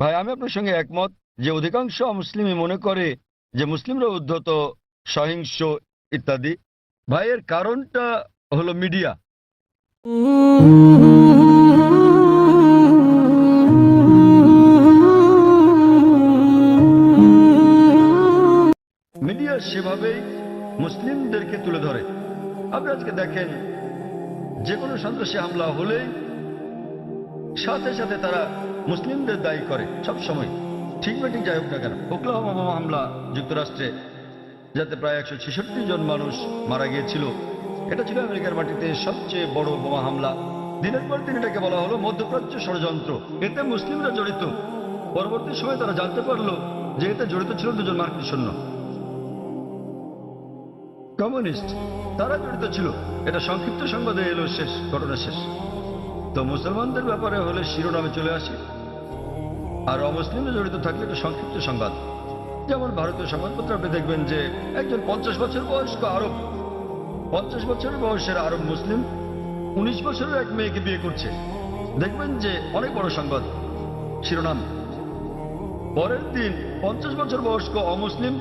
ভাই, আমি আপনার সঙ্গে একমত যে অধিকাংশ মুসলিমই মনে করে যে মুসলিমরা উদ্ধত, সহিংস ইত্যাদি। ভাইয়ের কারণটা হলো মিডিয়া। মিডিয়া সেভাবেই মুসলিমদেরকে তুলে ধরে। আপনি আজকে দেখেন যে কোনো সন্ত্রাসী হামলা হলেই সাথে সাথে তারা মুসলিমদের দায়ী করে সব সময়। ঠিক বা ঠিক যাই হোক না কেন, ওকলাহোমা বোমা হামলা যুক্তরাষ্ট্রে, যাতে প্রায় একশো ছেষট্টি জন মানুষ মারা গিয়েছিল। এটা ছিল আমেরিকার মাটিতে সবচেয়ে বড় বোমা হামলা। দিনের পর দিন এটাকে বলা হলো মধ্যপ্রাচ্য ষড়যন্ত্র। এতে মুসলিমরা জড়িত। পরবর্তী সময় তারা জানতে পারল যে এতে জড়িত ছিল দুজন মার্কিন সৈন্য। কমিউনিস্ট, তারা জড়িত ছিল। এটা সংক্ষিপ্ত সংবাদে এলো শেষ, ঘটনা শেষ। তো মুসলমানদের ব্যাপারে হলে শিরোনামে চলে আসে। আর অমুসলিমে জড়িত থাকলে এটা সংক্ষিপ্ত সংবাদ। যেমন ভারতীয় সংবাদপত্র আপনি দেখবেন যে একজন পঞ্চাশ বছর বয়স্ক আরব, পঞ্চাশ বছরের বয়সের আরব মুসলিম, উনিশ বছরের এক মেয়েকে বিয়ে করছে। দেখবেন যে অনেক বড় সংবাদ। শিরোনাম, পরের দিন পঞ্চাশ বছর বয়স্ক অমুসলিম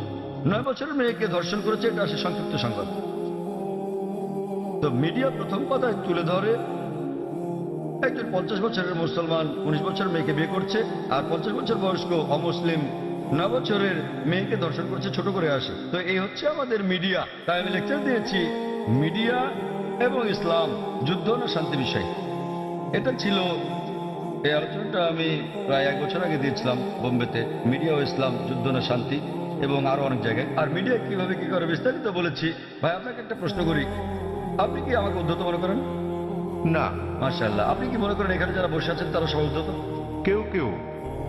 নয় বছরের মেয়েকে ধর্ষণ করেছে, এটা আসে সংক্ষিপ্ত সংবাদ। তো মিডিয়া প্রথম পাতায় তুলে ধরে একজন পঞ্চাশ বছরের মুসলমান, উনিশ বছর মেয়েকে বিয়ে করছে, আর পঞ্চাশ বছর বয়স্ক অমুসলিম ন বছরের মেয়েকে দর্শন করছে, ছোট করে আসে। তো এই হচ্ছে আমাদের মিডিয়া। তাই আমি লেকচার দিয়েছি, মিডিয়া এবং ইসলাম, যুদ্ধ না শান্তি বিষয়। এটা ছিল এই আলোচনাটা আমি প্রায় এক বছর আগে দিয়েছিলাম বোম্বেতে, মিডিয়া ও ইসলাম, যুদ্ধ না শান্তি, এবং আরও অনেক জায়গায়। আর মিডিয়া কীভাবে কি করে বিস্তারিত বলেছি, ভাই, আপনাকে একটা প্রশ্ন করি। আপনি কি আমাকে উদ্ধত মনে করেন? না। মার্শাল্লাহ আপনি কি মনে করেন এখানে যারা বসে আছেন তারা উদ্ধত কেউ কেউ।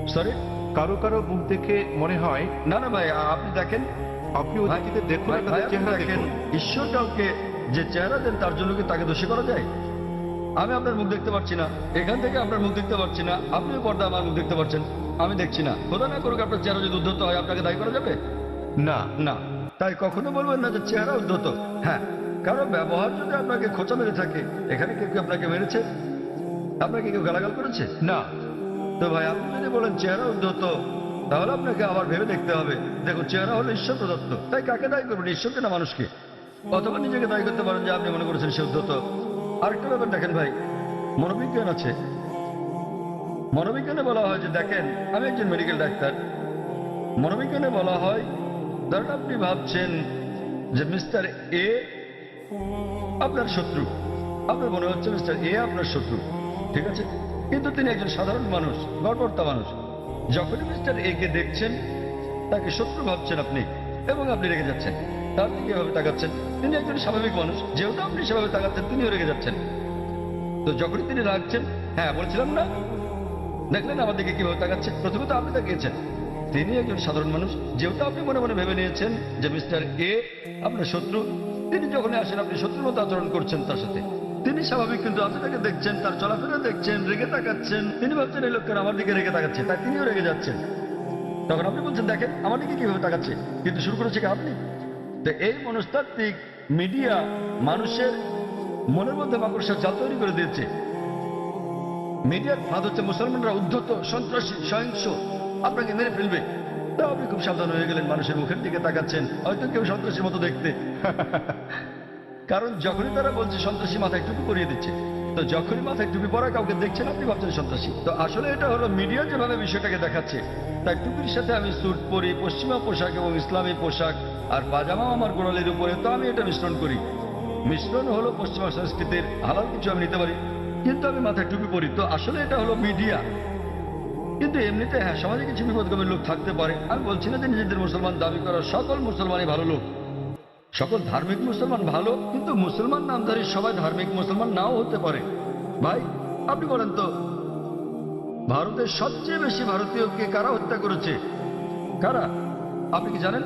সরি কারও কারও মুখ দেখে মনে হয় না না ভাই আপনি দেখেন। আপনি অতিথিদের দেখুন ভাই, ভাই, তাদের আপনি চেহারা দেখেন। দেখুন। ঈশ্বর কাউকে যে চেহারা দেন তার জন্য কি তাকে দোষী করা যায়? আমি আপনার মুখ দেখতে পাচ্ছি না। এখান থেকে আপনার মুখ দেখতে পাচ্ছি না। আপনিও পর্দা আমার মুখ দেখতে পাচ্ছেন আমি দেখছি না। খোদা না করুক আপনার চেহারা যদি উদ্ধত হয় আপনাকে দায়ী করা যাবে? না। না। তাই কখনো বলবেন না যে চেহারা উদ্ধত। হ্যাঁ। কারও ব্যবহার যদি আপনাকে খোঁচা মেরে থাকে এখানে কেউ কেউ আপনাকে মেরেছে? আপনাকে কেউ গালাগাল করেছে? না। তো ভাই আপনি যদি বলেন চেহারা উদ্ধত তাহলে আপনাকে আবার ভেবে দেখতে হবে। দেখুন চেহারা হলো ঈশ্বর প্রদত্ত। তাই কাকে দায়ী করবেন? ঈশ্বরকে না মানুষকে? অথবা নিজেকে দায়ী করতে পারেন যে আপনি মনে করেছেন সে উদ্ধত। আরেকটা ব্যাপার দেখেন ভাই মনোবিজ্ঞান আছে। মনোবিজ্ঞানে বলা হয় যে দেখেন আমি একজন মেডিকেল ডাক্তার। মনোবিজ্ঞানে বলা হয় ধরেন আপনি ভাবছেন যে মিস্টার এ আপনার শত্রু। আপনার মনে হচ্ছে, মিস্টার এ আপনার শত্রু। ঠিক আছে? কিন্তু তিনি একজন সাধারণ মানুষ, গড়পড়তা মানুষ। যখনই মিস্টার এ কে দেখছেন, তাকে শত্রু ভাবছেন আপনি এবং আপনি রেগে যাচ্ছেন। তার দিকে এভাবে তাকাচ্ছেন? তিনি একজন স্বাভাবিক মানুষ, যেহেতু আপনি সেভাবে তাকাচ্ছেন, তিনিও রেগে যাচ্ছেন। তো যখনই তিনি রাখছেন হ্যাঁ বলছিলাম না? দেখলেন আমার দিকে কীভাবে তাকাচ্ছে? প্রথমে তো আপনি তাকিয়েছেন। তিনি একজন সাধারণ মানুষ, যেহেতু আপনি মনে মনে ভেবে নিয়েছেন যে মিস্টার এ আপনার শত্রু। তিনি যখন আসেন, আপনি শত্রুর মতো আচরণ করছেন তার সাথে। তিনি স্বাভাবিক, কিন্তু আপনি তাকে দেখছেন, তার চলাফেরা দেখছেন, রেগে তাকাচ্ছেন। তিনি ভাবছেন, এই লোকটা আমার দিকে রেগে তাকাচ্ছে তাই তিনিও রেগে যাচ্ছেন। তখন আপনি বলছেন, দেখেন, আমার দিকে কীভাবে তাকাচ্ছে? কিন্তু শুরু করেছে কি আপনি? তো এই মনস্তাত্ত্বিক মিডিয়া মানুষের মনের মধ্যে মাকড়সা জাল তৈরি করে দিয়েছে। মিডিয়ার ফাঁদ হচ্ছে মুসলমানরা উদ্ধত, সন্ত্রাসী, সহিংস। আপনাকে মেরে ফেলবে। আপনি খুব সাবধান হয়ে গেলেন, মানুষের মুখের দিকে তাকাচ্ছেন। হয়তো কেউ সন্ত্রাসীর মতো দেখতে। কারণ যখনই তারা বলছে সন্ত্রাসী মাথায় টুপি পরিয়ে দিচ্ছে, তো যখনই মাথায় টুপি পরা কাউকে দেখছেন, আপনি ভাবছেন সন্ত্রাসী। তো আসলে এটা হলো মিডিয়া যেভাবে বিষয়টাকে দেখাচ্ছে, তাই টুপির সাথে আমি স্যুট পরি, পশ্চিমা পোশাক এবং ইসলামী পোশাক, আর পাজামাও আমার গোড়ালির উপরে, তো আমি এটা মিশ্রণ করি। মিশ্রণ হলো পশ্চিমা সংস্কৃতির, হালাল কিছু আমি নিতে পারি, কিন্তু আমি মাথায় টুপি পরি। তো আসলে এটা হলো মিডিয়া। কিন্তু এমনিতে হ্যাঁ সমাজে কিছু বিপদগামী লোক থাকতে পারে। আমি বলছি না যে নিজেদের মুসলমান দাবি করা সকল মুসলমানই ভালো লোক। সকল ধার্মিক মুসলমান ভালো কিন্তু মুসলমান নামধারী সবাই ধার্মিক মুসলমান নাও হতে পারে। ভাই আপনি বলেন তো ভারতের সবচেয়ে বেশি ভারতীয়কে কারা হত্যা করেছে? কারা? আপনি কি জানেন?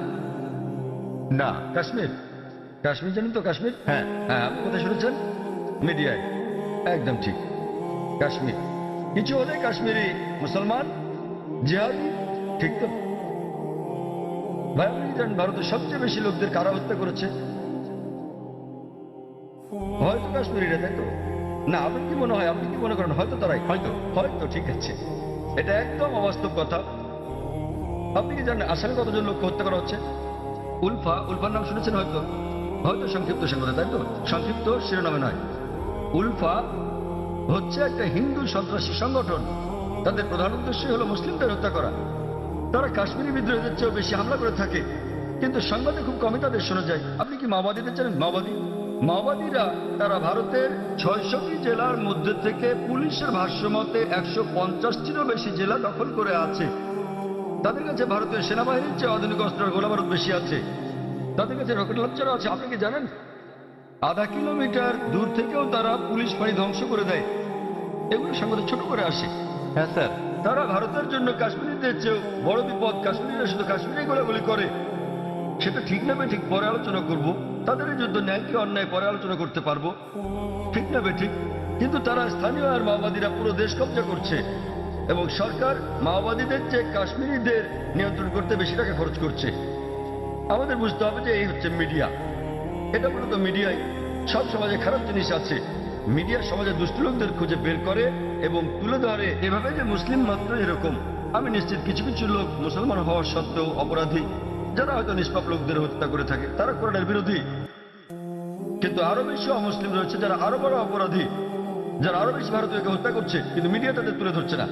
না কাশ্মীর। কাশ্মীর জানেন তো কাশ্মীর? হ্যাঁ। হ্যাঁ আপনি কোথায় শুনেছেন? মিডিয়ায়। একদম ঠিক। কাশ্মীর। কিছু হলে কাশ্মীরি মুসলমান জিহাদি ঠিক তো? ভাই আপনি জানেন ভারতের সবচেয়ে বেশি লোকদের কারা হত্যা করেছে। হয়তো কাশ্মীরিরা তাই তো? না আপনি কি মনে হয়? আপনি কি মনে করেন? হয়তো তারাই। হয়তো। হয়তো ঠিক আছে। এটা একদম অবাস্তব কথা। আপনি কি জানেন আসামে কতজন লোক হত্যা করা হচ্ছে? উলফা উলফার নাম শুনেছেন হয়তো? হয়তো সংক্ষিপ্ত সংবাদে তাই তো? সংক্ষিপ্ত শিরোনামে নয়। উলফা হচ্ছে একটা হিন্দু সন্ত্রাসী সংগঠন। তাদের প্রধান উদ্দেশ্য হলো মুসলিমদের হত্যা করা। তারা কাশ্মীরি বিদ্রোহীদের চেয়েও বেশি হামলা করে থাকে। কিন্তু সংবাদে খুব কমই তাদের শোনা যায়। আপনি কি মাওবাদীদের জানেন মাওবাদী। মাওবাদীরা তারা ভারতের ছয়শটি জেলার মধ্যে থেকে পুলিশের ভাষ্য মতে একশো পঞ্চাশটিরও বেশি জেলা দখল করে আছে। তাদের কাছে ভারতীয় সেনাবাহিনীর চেয়ে আধুনিক অস্ত্র গোলাবারুদ বেশি আছে। তাদের কাছে রকেট লঞ্চারও আছে। আপনি কি জানেন? আধা কিলোমিটার দূর থেকেও তারা পুলিশ ফাঁড়ি ধ্বংস করে দেয়। এগুলো সংবাদে ছোট করে আসে। হ্যাঁ স্যার। তারা ভারতের জন্য কাশ্মীরিদের চেয়েও বড় বিপদ কাশ্মীরিরা শুধু কাশ্মীরে গোলাগুলি করে। সেটা ঠিক না ঠিক পরে আলোচনা করব। তাদের যুদ্ধ ন্যায় কি অন্যায় পরে আলোচনা করতে পারব। ঠিক না ঠিক। কিন্তু তারা স্থানীয় আর মাওবাদীরা পুরো দেশ কবজা করছে। এবং সরকার মাওবাদীদের চেয়ে কাশ্মীরিদের নিয়ন্ত্রণ করতে বেশি টাকা খরচ করছে। আমাদের বুঝতে হবে যে এই হচ্ছে মিডিয়া। এটা মূলত মিডিয়ায় সব সমাজে খারাপ জিনিস আছে। মিডিয়া সমাজে দুষ্ট লোকদের খুঁজে বের করে এবং তুলে ধরে। এভাবে যে মুসলিম মাত্র এরকম। আমি নিশ্চিত কিছু কিছু লোক মুসলমান হওয়ার সত্ত্বেও অপরাধী। যারা হয়তো নিষ্পাপ লোকদের হত্যা করে থাকে, তারা কোরআনের বিরোধী। কিন্তু আরও বেশি অমুসলিম রয়েছে যারা আরও বড় অপরাধী। যারা আরও বেশি ভারতীয়কে হত্যা করছে, কিন্তু মিডিয়া তাদের তুলে ধরছে না।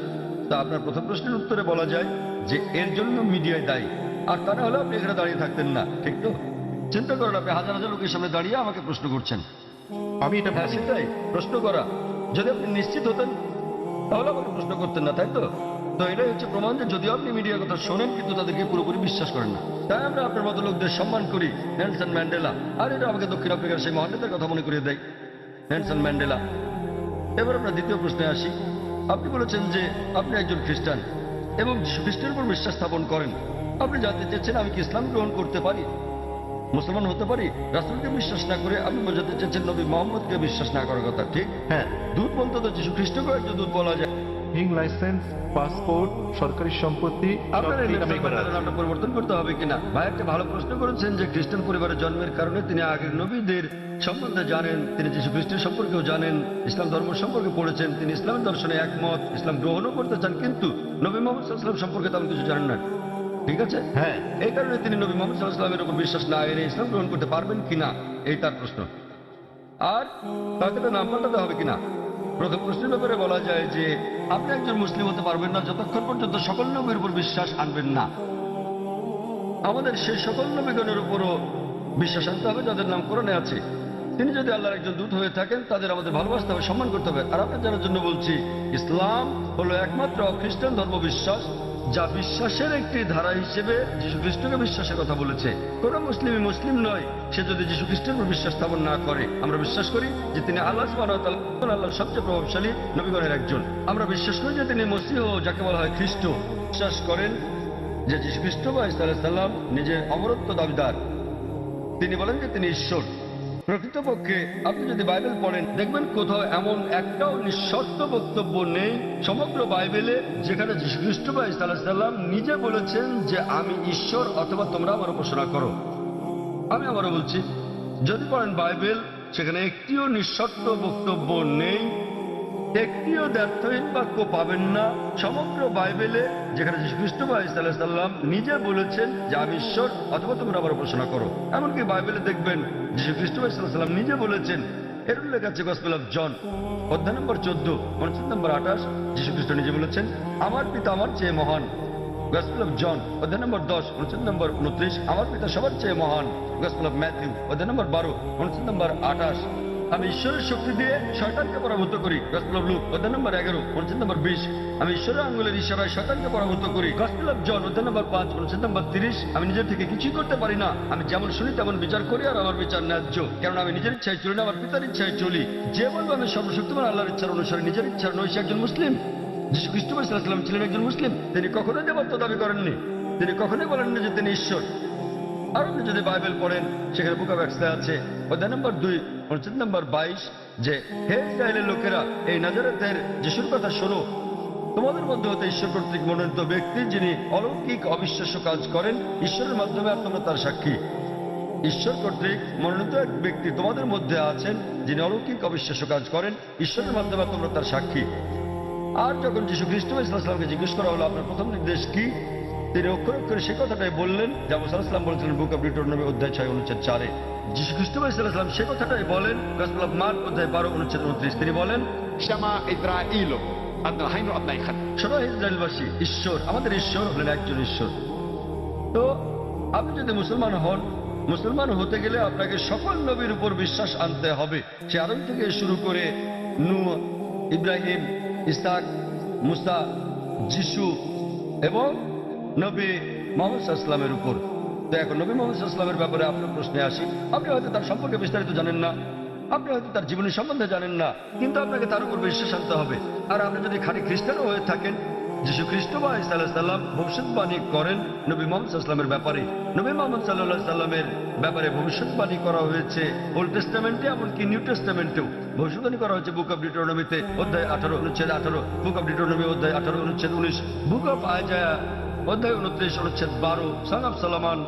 তা আপনার প্রথম প্রশ্নের উত্তরে বলা যায় যে এর জন্য মিডিয়ায় দায়ী। আর তা না হলে আপনি এখানে দাঁড়িয়ে থাকতেন না, ঠিক তো? চিন্তা করেন আপনি হাজার হাজার লোকের সামনে দাঁড়িয়ে আমাকে প্রশ্ন করছেন। আমি এটা হ্যাঁ সেটাই। প্রশ্ন করা। যদি আপনি নিশ্চিত হতেন তাহলে আমাকে প্রশ্ন করতেন না তাই তো? তো এটাই হচ্ছে প্রমাণ যে যদিও আপনি মিডিয়ার কথা শোনেন কিন্তু তাদেরকে পুরোপুরি বিশ্বাস করেন না। তাই আমরা আপনার মতো লোকদের সম্মান করি নেলসন ম্যান্ডেলা আর এটা আমাকে দক্ষিণ আফ্রিকার সেই মহান নেতার কথা মনে করিয়ে দেয় নেলসন ম্যান্ডেলা এবার আমরা দ্বিতীয় প্রশ্নে আসি। আপনি বলেছেন যে আপনি একজন খ্রিস্টান এবং খ্রিস্টের উপর বিশ্বাস স্থাপন করেন। আপনি জানতে চেয়েছেন আমি কি ইসলাম গ্রহণ করতে পারি? মুসলমান হতে পারি? রাসুলকে বিশ্বাস না করে আপনি বোঝাতে চেয়েছেন নবী মোহাম্মদকে বিশ্বাস না করার কথা ঠিক? হ্যাঁ। দূত বলতে তো যীশু খ্রিস্টকে একজন দূত বলা যায়। লাইসেন্স পাসপোর্ট সরকারি সম্পত্তি পরিবর্তন করতে হবে কিনা? ভাই একটা ভালো প্রশ্ন করেছেন যে খ্রিস্টান পরিবারের জন্মের কারণে তিনি আগের নবীদের সম্বন্ধে জানেন তিনি যীশু খ্রিস্টের সম্পর্কেও জানেন ইসলাম ধর্ম সম্পর্কে পড়েছেন তিনি ইসলামের দর্শনে একমত ইসলাম গ্রহণও করতে চান কিন্তু নবী মোহাম্মদ সম্পর্কে তেমন কিছু জানেন না। ঠিক আছে? হ্যাঁ। এই কারণে তিনি নবী মোহাম্মদ সাল্লাহামের উপর বিশ্বাস না এনে ইসলাম গ্রহণ করতে পারবেন কিনা এই তার প্রশ্ন। আর তাকে তো নাম পাল্টাতে হবে কিনা? প্রথম প্রশ্নের ব্যাপারে বলা যায় যে আপনি একজন মুসলিম হতে পারবেন না যতক্ষণ পর্যন্ত সকল নবীর উপর বিশ্বাস আনবেন না। আমাদের সেই সকল নবীগণের উপরও বিশ্বাস আনতে হবে যাদের নাম কোরআনে আছে। তিনি যদি আল্লাহর একজন দূত হয়ে থাকেন তাদের আমাদের ভালোবাসতে হবে সম্মান করতে হবে। আর আপনার জানার জন্য বলছি ইসলাম হলো একমাত্র খ্রিস্টান ধর্ম বিশ্বাস যা বিশ্বাসের একটি ধারা হিসেবে যীশু খ্রিস্টকে বিশ্বাসের কথা বলেছে। কোন মুসলিমই মুসলিম নয়, সে যদি যীশু খ্রিস্টের উপর বিশ্বাস স্থাপন না করে। আমরা বিশ্বাস করি যে তিনি আল্লাহ ওয়া সবচেয়ে প্রভাবশালী নবীগণের একজন। আমরা বিশ্বাস করি যে তিনি মসিহ, যাকে বলা হয় খ্রিস্ট। বিশ্বাস করেন যে যীশু খ্রিস্ট বা ইসলাম নিজের অমরত্ব দাবিদার। তিনি বলেন যে তিনি ঈশ্বর। প্রকৃতপক্ষে আপনি যদি বাইবেল পড়েন, দেখবেন কোথাও এমন একটাও নিঃশর্ত বক্তব্য নেই। সমগ্র বাইবেলে যেখানে যীশু খ্রিস্ট বা ইসলাম নিজে বলেছেন যে, আমি ঈশ্বর অথবা তোমরা আমার উপাসনা করো। আমি আবারও বলছি, যদি পড়েন বাইবেল, সেখানে একটিও নিঃশর্ত বক্তব্য নেই। একটিও দ্ব্যর্থহীন বাক্য পাবেন না। সমগ্র বাইবেলে, যেখানে খ্রিস্ট ইসাল্লাম নিজে বলেছেন যে আমি ঈশ্বর, অথবা তোমরা আবার উপাসনা করো। এমনকি বাইবেলে দেখবেন যীশু খ্রিস্ট ইসাল্লাম নিজে বলেছেন এর উল্লেখ আছে গসপেল অফ জন অধ্যায় নম্বর চোদ্দ অনুচ্ছেদ নম্বর আঠাশ, যীশু খ্রিস্ট নিজে বলেছেন, আমার পিতা আমার চেয়ে মহান। গসপেল অফ জন অধ্যায় নম্বর দশ অনুচ্ছেদ নম্বর উনত্রিশ, আমার পিতা সবার চেয়ে মহান। গসপেল অফ ম্যাথিউ অধ্যায় নম্বর বারো অনুচ্ছেদ নম্বর আঠাশ আমি ঈশ্বরের শক্তি দিয়ে শয়তানকে পরাভূত করি। অফ লুক অধ্যায় নম্বর এগারো অনুচ্ছেদ নম্বর বিশ। আমি ঈশ্বরের আঙ্গুলের ইশারায় শয়তানকে পরাভূত করি। গসপেল অফ জন অধ্যায় নম্বর পাঁচ অনুচ্ছেদ নম্বর তিরিশ। আমি নিজের থেকে কিছুই করতে পারি না। আমি যেমন শুনি, তেমন বিচার করি আর আমার বিচার ন্যায্য। কারণ আমি নিজের ইচ্ছায় চলি না, আমার পিতার ইচ্ছায় চলি। যে বলব আমি সর্বশক্তিমান, আল্লাহর ইচ্ছার অনুসারে নিজের ইচ্ছার নয়, সে একজন মুসলিম। যীশু খ্রিস্ট ইসলাম ছিলেন একজন মুসলিম। তিনি কখনোই দেবত্ব দাবি করেননি। তিনি কখনোই বলেননি যে তিনি ঈশ্বর। আর যদি বাইবেল পড়েন, সেখানে বুক অফ আছে। অধ্যায় নম্বর দুই অনুচ্ছেদ নম্বর বাইশ, যে হে ইসরায়েলের লোকেরা, এই নাজারেতের যিশুর কথা শোনো। তোমাদের মধ্যে হতে ঈশ্বর কর্তৃক মনোনীত ব্যক্তি যিনি অলৌকিক অবিশ্বাস্য কাজ করেন, ঈশ্বরের মাধ্যমে তোমরা তার সাক্ষী। ঈশ্বর কর্তৃক মনোনীত এক ব্যক্তি তোমাদের মধ্যে আছেন, যিনি অলৌকিক অবিশ্বাস্য কাজ করেন, ঈশ্বরের মাধ্যমে তোমরা তার সাক্ষী। আর যখন যীশু খ্রিস্ট ইসলামকে জিজ্ঞেস করা হলো, আপনার প্রথম নির্দেশ কি? তিনি অক্ষর অক্ষরে সে কথাটাই বললেন যেমন সাল্লাম বলেছিলেন, বুক অফ ডিটোনমি অধ্যায় ছয় অনুচ্ছেদ চারে। যিশু খ্রিস্ট সে কথাটাই বলেন গসপাল মার অধ্যায় বারো অনুচ্ছেদ উনত্রিশ তিনি বলেন শ্যামা ইদ্রাইল ইসরায়েলবাসী আমাদের ঈশ্বর হলেন একজন ঈশ্বর। তো আপনি যদি মুসলমান হন মুসলমান হতে গেলে আপনাকে সকল নবীর উপর বিশ্বাস আনতে হবে। সে আরব থেকে শুরু করে নু ইব্রাহিম ইসাক মুস্তা যিশু এবং নবী মোহাম্মদ ইসলামের উপর। এখন নবী মোহাম্মদ ইসলামের ব্যাপারে আপনার প্রশ্নে আসি। আপনি হয়তো তার সম্পর্কে বিস্তারিত জানেন না। আপনি হয়তো তার জীবনী সম্বন্ধে জানেন না। কিন্তু আপনাকে তার উপর বিশ্বাস আনতে হবে। আর আপনি যদি খালি খ্রিস্টানও হয়ে থাকেন যিশু খ্রিস্ট বা ইসাল্লাহ সাল্লাম ভবিষ্যৎবাণী করেন নবী মোহাম্মদ সাল্লামের ব্যাপারে। নবী মোহাম্মদ সাল্লাহ সাল্লামের ব্যাপারে ভবিষ্যৎবাণী করা হয়েছে ওল্ড টেস্টামেন্টে, এমনকি নিউ টেস্টামেন্টেও। ভবিষ্যৎবাণী করা হয়েছে বুক অফ ডিটোনমিতে অধ্যায় আঠারো অনুচ্ছেদ আঠারো, বুক অফ ডিটোনমি অধ্যায় আঠারো অনুচ্ছেদ উনিশ। বুক অফ আয়জায়া অধ্যায় উনত্রিশ, অনুচ্ছেদ বারো সান অফ সালামান।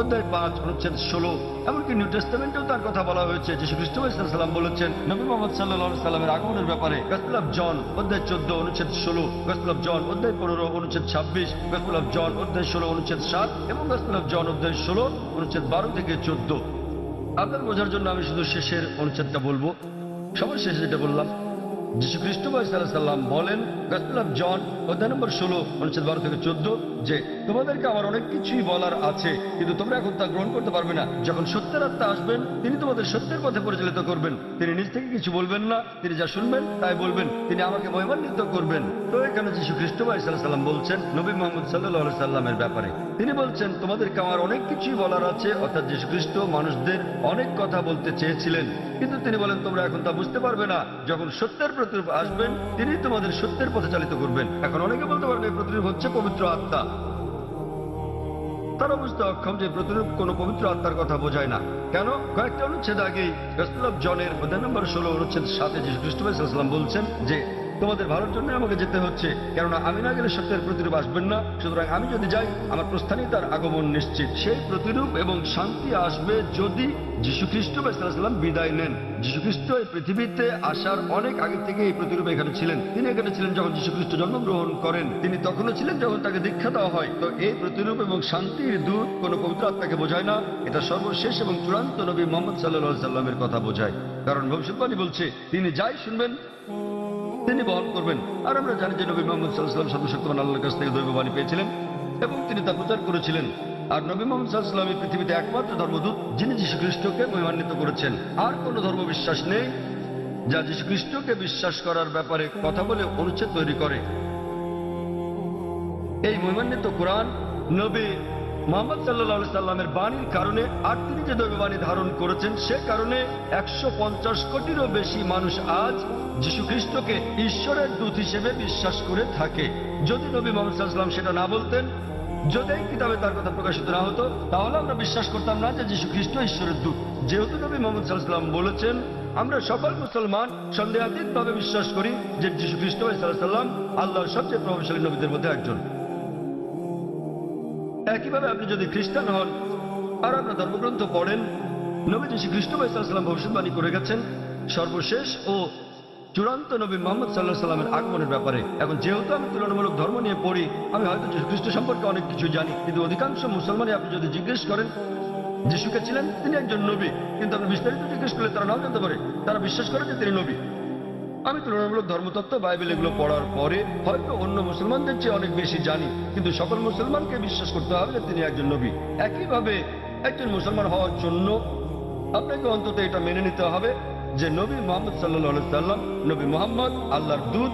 অধ্যায় পাঁচ, অনুচ্ছেদ ষোলো। এমনকি নিউ টেস্টামেন্টেও তার কথা বলা হয়েছে। যে খ্রিস্ট সাল্লাম বলেছেন, নবী মোহাম্মদ সাল্লাহ সাল্লামের আগমনের ব্যাপারে। গসপুল জন, অধ্যায় চোদ্দ, অনুচ্ছেদ ষোলো। গসপুল জন, অধ্যায় পনেরো, অনুচ্ছেদ ছাব্বিশ। গসপুল অফ জন, অধ্যায় ষোলো, অনুচ্ছেদ সাত এবং গসপুল জন, অধ্যায় ষোলো, অনুচ্ছেদ বারো থেকে চোদ্দ। আপনার বোঝার জন্য আমি শুধু শেষের অনুচ্ছেদটা বলব। সবার শেষে যেটা বললাম যীশু খ্রিস্ট সাল্লাম বলেন গসপেল জন অধ্যায় নম্বর ষোলো, অনুচ্ছেদ বারো থেকে চোদ্দ, যে তোমাদেরকে আমার অনেক কিছুই বলার আছে, কিন্তু তোমরা এখন তা গ্রহণ করতে পারবে না। যখন সত্যের আত্মা আসবেন, তিনি তোমাদের সত্যের পথে পরিচালিত করবেন। তিনি নিজ থেকে কিছু বলবেন না, তিনি যা শুনবেন, তাই বলবেন। তিনি আমাকে মহিমান্বিত করবেন। তো এখানে যীশু খ্রিস্ট সাল্লাম বলছেন, নবী মোহাম্মদ সাল্লাহ সাল্লামের ব্যাপারে। তিনি বলছেন, তোমাদেরকে আমার অনেক কিছুই বলার আছে। অর্থাৎ যীশু খ্রিস্ট মানুষদের অনেক কথা বলতে চেয়েছিলেন। কিন্তু তিনি বলেন, তোমরা এখন তা বুঝতে পারবে না। যখন সত্যের প্রতিরূপ আসবেন, তিনি তোমাদের সত্যের পথে চালিত করবেন। এখন অনেকে বলতে পারবে প্রতিরূপ হচ্ছে পবিত্র আত্মা। তারা বুঝতে অক্ষম যে প্রতিরূপ কোনো পবিত্র আত্মার কথা বোঝায় না। কেন? কয়েকটা অনুচ্ছেদ আগেই জনের অধ্যায় নম্বর ষোলো, অনুচ্ছেদ সাথে যীশু খ্রিস্ট বলছেন যে তোমাদের ভালোর জন্য আমাকে যেতে হচ্ছে। কেননা আমি না গেলে সত্যের প্রতিরূপ আসবেন না। সুতরাং আমি যদি যাই, আমার প্রস্থানেই তার আগমন নিশ্চিত। সেই প্রতিরূপ এবং শান্তি আসবে যদি যীশু খ্রিস্ট সাল্লাম বিদায় নেন। যীশু খ্রিস্ট এই পৃথিবীতে আসার অনেক আগে থেকে এই প্রতিরূপ এখানে ছিলেন। তিনি এখানে ছিলেন যখন যীশু খ্রিস্ট জন্মগ্রহণ করেন। তিনি তখনও ছিলেন যখন তাকে দীক্ষা দেওয়া হয়। তো এই প্রতিরূপ এবং শান্তির দূত কোন পবিত্র আত্মাকে বোঝায় না। এটা সর্বশেষ এবং চূড়ান্ত নবী মোহাম্মদ সাল্লাহ সাল্লামের কথা বোঝায়। কারণ ভবিষ্যৎবাণী বলছে, তিনি যাই শুনবেন তিনি বহন করবেন। আর আমরা জানি যে নবী মোহাম্মদ সাল্লাহাম সর্বশক্তিমান আল্লাহর কাছ থেকে দৈববাণী পেয়েছিলেন এবং তিনি তা প্রচার করেছিলেন। আর নবী মোহাম্মদ সাল্লাহাম এই পৃথিবীতে একমাত্র ধর্মদূত, যিনি যীশু খ্রিস্টকে মহিমান্বিত করেছেন। আর কোনো ধর্ম বিশ্বাস নেই যা যীশু খ্রিস্টকে বিশ্বাস করার ব্যাপারে কথা বলে অনুচ্ছেদ তৈরি করে। এই মহিমান্বিত কোরআন নবী মোহাম্মদ সাল্লাহ সাল্লামের বাণীর কারণে আর তিনি যে দৈববাণী ধারণ করেছেন, সে কারণে একশো পঞ্চাশ কোটিরও বেশি মানুষ আজ যীশু খ্রিস্টকে ঈশ্বরের দূত হিসেবে বিশ্বাস করে থাকে। যদি নবী মোহাম্মদ সাল্লাম সেটা না বলতেন, যদি এই কিতাবে তার কথা প্রকাশিত না হতো, তাহলে আমরা বিশ্বাস করতাম না যে যীশু খ্রিস্ট ঈশ্বরের দূত। যেহেতু নবী মোহাম্মদ সাল্লাম বলেছেন, আমরা সকল মুসলমান সন্দেহাতীত ভাবে বিশ্বাস করি যে যীশু খ্রিস্ট সাল্লাম আল্লাহর সবচেয়ে প্রভাবশালী নবীদের মধ্যে একজন। একইভাবে আপনি যদি খ্রিস্টান হন আর আপনার ধর্মগ্রন্থ পড়েন, নবী যীশু খ্রিস্ট সাল্লাম ভবিষ্যৎবাণী করে গেছেন, সর্বশেষ ও চূড়ান্ত নবী মোহাম্মদ সাল্লাহ সাল্লামের আগমনের ব্যাপারে। এখন যেহেতু আমি তুলনামূলক ধর্ম নিয়ে পড়ি, আমি হয়তো খ্রিস্ট সম্পর্কে অনেক কিছু জানি, কিন্তু অধিকাংশ মুসলমানই আপনি যদি জিজ্ঞেস করেন, যিশুকে ছিলেন তিনি একজন নবী, কিন্তু আপনি বিস্তারিত জিজ্ঞেস করলে তারা নাও জানতে পারে, তারা বিশ্বাস করে যে তিনি নবী। আমি তুলনামূলক ধর্মতত্ত্ব, বাইবেল এগুলো পড়ার পরে হয়তো অন্য মুসলমানদের চেয়ে অনেক বেশি জানি। কিন্তু সকল মুসলমানকে বিশ্বাস করতে হবে যে তিনি একজন নবী। একইভাবে একজন মুসলমান হওয়ার জন্য আপনাকে অন্তত এটা মেনে নিতে হবে যে নবী মোহাম্মদ সাল্লাহ সাল্লাম, নবী মোহাম্মদ, আল্লাহর দূত,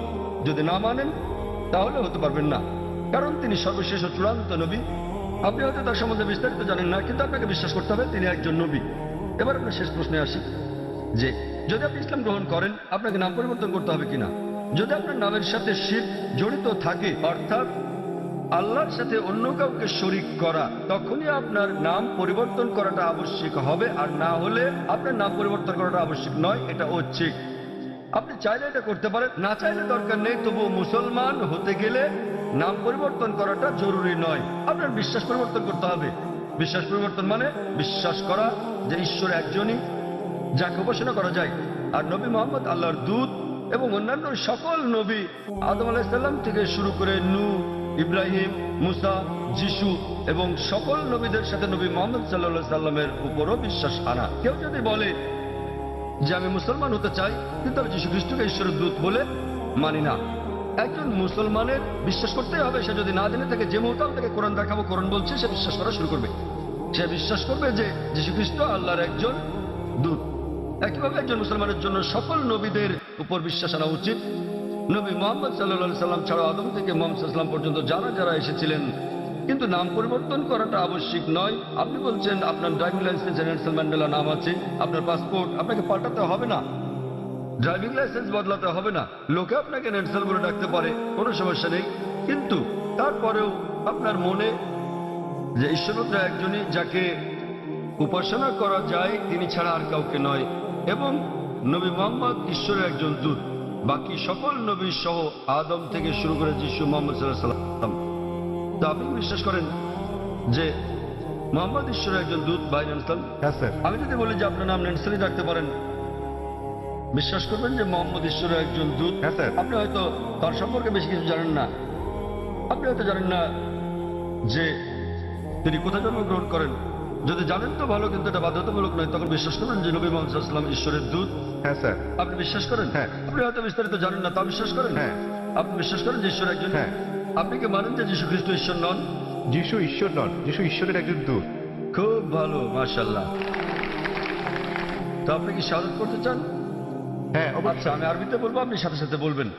যদি না মানেন, তাহলে হতে পারবেন না। কারণ তিনি সর্বশেষ ও চূড়ান্ত নবী। আপনি হয়তো তার সম্বন্ধে বিস্তারিত জানেন না, কিন্তু আপনাকে বিশ্বাস করতে হবে তিনি একজন নবী। এবার আপনার শেষ প্রশ্নে আসি যে যদি আপনি ইসলাম গ্রহণ করেন, আপনাকে নাম পরিবর্তন করতে হবে কিনা? যদি আপনার নামের সাথে শিব জড়িত থাকে, অর্থাৎ আল্লাহর সাথে অন্য কাউকে শরিক করা, তখনই আপনার নাম পরিবর্তন করাটা আবশ্যিক হবে, আর না হলে আপনার নাম পরিবর্তন করাটা আবশ্যিক নয়, এটা ঐচ্ছিক। আপনি চাইলে এটা করতে পারেন, না চাইলে দরকার নেই, তবুও মুসলমান হতে গেলে নাম পরিবর্তন করাটা জরুরি নয়। আপনার বিশ্বাস পরিবর্তন করতে হবে। বিশ্বাস পরিবর্তন মানে বিশ্বাস করা যে ঈশ্বর একজনই যাকে উপাসনা করা যায়। আর নবী মোহাম্মদ আল্লাহর দূত এবং অন্যান্য সকল নবী আদম আলাইসাল্লাম থেকে শুরু করে নু ইব্রাহিম, মুসা, যিশু এবং সকল নবীদের সাথে নবী মোহাম্মদ সাল্লা সাল্লামের উপরও বিশ্বাস আনা। কেউ যদি বলে যে আমি মুসলমান হতে চাই, কিন্তু আমি যীশু খ্রিস্টকে ঈশ্বরের দূত বলে মানি না। একজন মুসলমানের বিশ্বাস করতেই হবে, সে যদি না জেনে থাকে যে মুহূর্তে আমি তাকে কোরআন দেখাবো, কোরআন বলছে, সে বিশ্বাস করা শুরু করবে। সে বিশ্বাস করবে যে যীশু খ্রিস্ট আল্লাহর একজন দূত। একইভাবে একজন মুসলমানের জন্য সকল নবীদের উপর বিশ্বাস আনা উচিত। নবী মোহাম্মদ সাল্লা সাল্লাম ছাড়া আদম থেকে মোহাম্মদ সাল্লাম পর্যন্ত যারা যারা এসেছিলেন, কিন্তু নাম পরিবর্তন করাটা আবশ্যিক নয়। আপনি বলছেন আপনার ড্রাইভিং লাইসেন্স নেলসন ম্যান্ডেলা নাম আছে, আপনার পাসপোর্ট, আপনাকে পাল্টাতে হবে না। ড্রাইভিং লাইসেন্স বদলাতে হবে না। লোকে আপনাকে নেলসন বলে ডাকতে পারে, কোনো সমস্যা নেই। কিন্তু তারপরেও আপনার মনে যে ঈশ্বরত্র একজনই যাকে উপাসনা করা যায়, তিনি ছাড়া আর কাউকে নয়। এবং নবী মোহাম্মদ ঈশ্বরের একজন দূত। বাকি সকল নবী সহ আদম থেকে শুরু করে যিশু মোহাম্মদ সাল্লাম তো আপনি বিশ্বাস করেন যে মোহাম্মদ ঈশ্বরের একজন দূত ভাই স্যার আমি যদি বলি যে আপনার নাম নেনসনই রাখতে পারেন বিশ্বাস করবেন যে মোহাম্মদ ঈশ্বরের একজন দূত? হ্যাঁ স্যার আপনি হয়তো তার সম্পর্কে বেশি কিছু জানেন না। আপনি হয়তো জানেন না যে তিনি কোথায় জন্মগ্রহণ করেন। যদি জানেন তো ভালো কিন্তু এটা বাধ্যতামূলক নয়। তখন বিশ্বাস করেন যে নবী মোহাম্মদ সাল্লাম ঈশ্বরের দূত। হ্যাঁ স্যার। আপনি বিশ্বাস করেন? হ্যাঁ। আপনি হয়তো বিস্তারিত জানেন না তা বিশ্বাস করেন? হ্যাঁ। আপনি বিশ্বাস করেন যে ঈশ্বর একজন? হ্যাঁ। আপনি কি মানেন যে যীশু খ্রিস্ট ঈশ্বর নন? যিশু ঈশ্বর নন যিশু ঈশ্বরের একজন দূত। খুব ভালো মাশাল্লাহ তো আপনি কি স্বাগত করতে চান? হ্যাঁ আচ্ছা আমি আরবিতে বলব আপনি সাথে সাথে বলবেন।